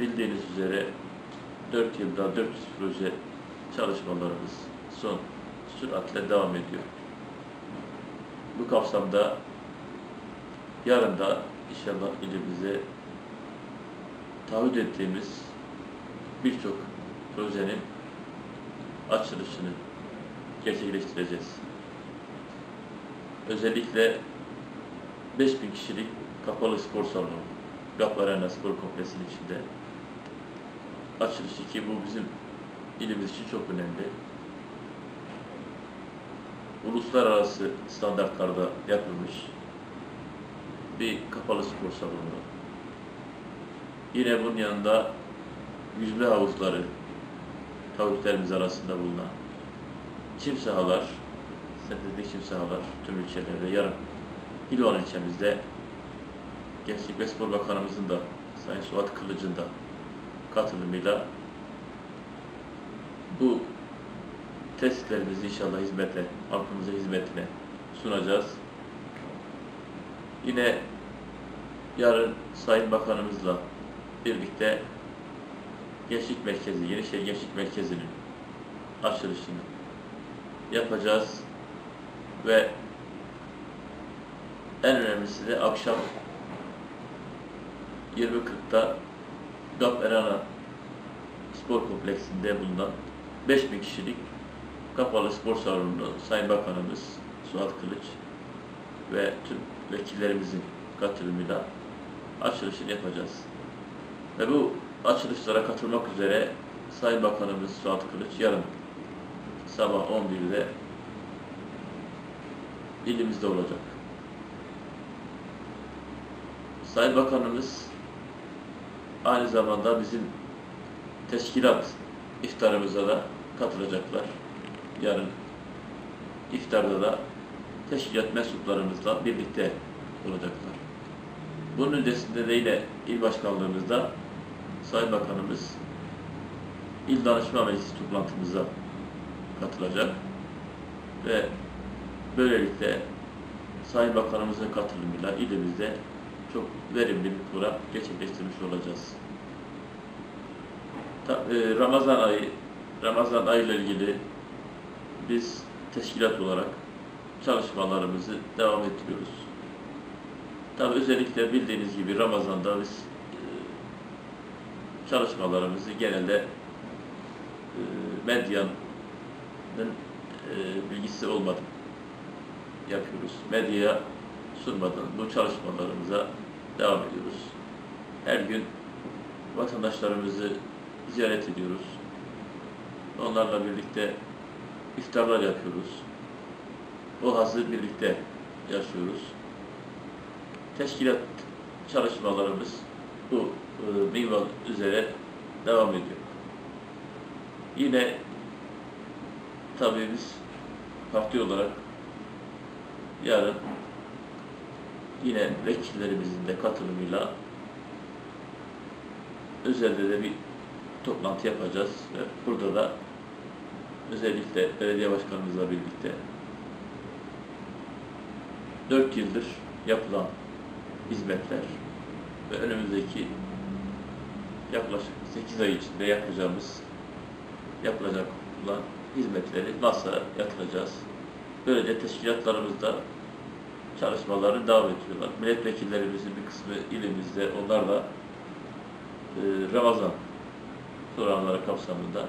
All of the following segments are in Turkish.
bildiğiniz üzere 4 yılda 400 proje çalışmalarımız son süratle devam ediyor. Bu kapsamda yarın da inşallah ilimize taahhüt ettiğimiz birçok projenin açılışını gerçekleştireceğiz. Özellikle 5000 kişilik kapalı spor salonu, GAP Arena Spor Kompleksi'nin içinde açılışı ki bu bizim ilimiz için çok önemli. Uluslararası standartlarda yapılmış bir kapalı spor salonu. Yine bunun yanında yüzme havuzları, tavuklarımız arasında bulunan çim sahalar, sentetik çim sahalar tüm ilçelerde yarın İlvan ilçemizde Gençlik ve Spor Bakanımızın da Sayın Suat Kılıç'ın da katılımıyla bu testlerimizi inşallah hizmete, halkımıza hizmetine sunacağız. Yine yarın Sayın Bakanımızla birlikte Gençlik Merkezi, Yenişehir Gençlik Merkezi'nin açılışını yapacağız ve en önemlisi de akşam 20.40'da GAP Arena Spor Kompleksinde bulunan 5000 kişilik kapalı spor salonunu Sayın Bakanımız Suat Kılıç ve tüm vekillerimizin katılımıyla açılışını yapacağız. Ve bu açılışlara katılmak üzere Sayın Bakanımız Suat Kılıç yarın sabah 11'de ilimizde olacak. Sayın Bakanımız aynı zamanda bizim teşkilat iftarımıza da katılacaklar. Yarın iftarda da teşkilat mensuplarımızla birlikte olacaklar. Bunun öncesinde de yine il başkanlığımızda Sayın Bakanımız İl Danışma Meclisi toplantımıza katılacak ve böylelikle Sayın Bakanımızın katılımıyla ilimizde çok verimli bir program gerçekleştirmiş olacağız. E, Ramazan ayı, Ramazan ayı ile ilgili biz teşkilat olarak çalışmalarımızı devam ettiriyoruz. Tabi özellikle bildiğiniz gibi Ramazan'da biz e, çalışmalarımızı genelde e, medyanın bilgisi olmadan yapıyoruz. Medyaya sunmadan bu çalışmalarımıza devam ediyoruz. Her gün vatandaşlarımızı ziyaret ediyoruz. Onlarla birlikte iftarlar yapıyoruz. O hazır birlikte yaşıyoruz. Teşkilat çalışmalarımız bu e, minval üzere devam ediyor. Yine tabii biz parti olarak yarın yine vekillerimizin de katılımıyla özelde de bir toplantı yapacağız burada da özellikle belediye başkanımızla birlikte 4 yıldır yapılan hizmetler ve önümüzdeki yaklaşık 8 ay içinde yapacağımız yapılacak olan hizmetleri masaya yatıracağız. Böylece teşkilatlarımızda çalışmalarını devam ediyorlar. Milletvekillerimizin bir kısmı ilimizde, onlar da e, Ramazan programları kapsamında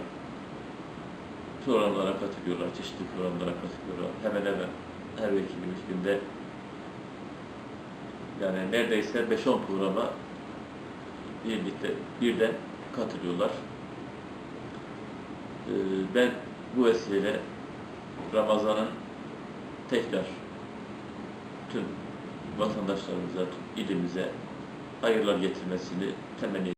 programlara katılıyorlar, çeşitli programlara katılıyorlar. Hemen hemen her vekilimiz günde yani neredeyse 5-10 programa birlikte birden katılıyorlar. Ee, ben bu vesileyle Ramazan'ın tekrar tüm vatandaşlarımıza, tüm ilimize hayırlar getirmesini temenni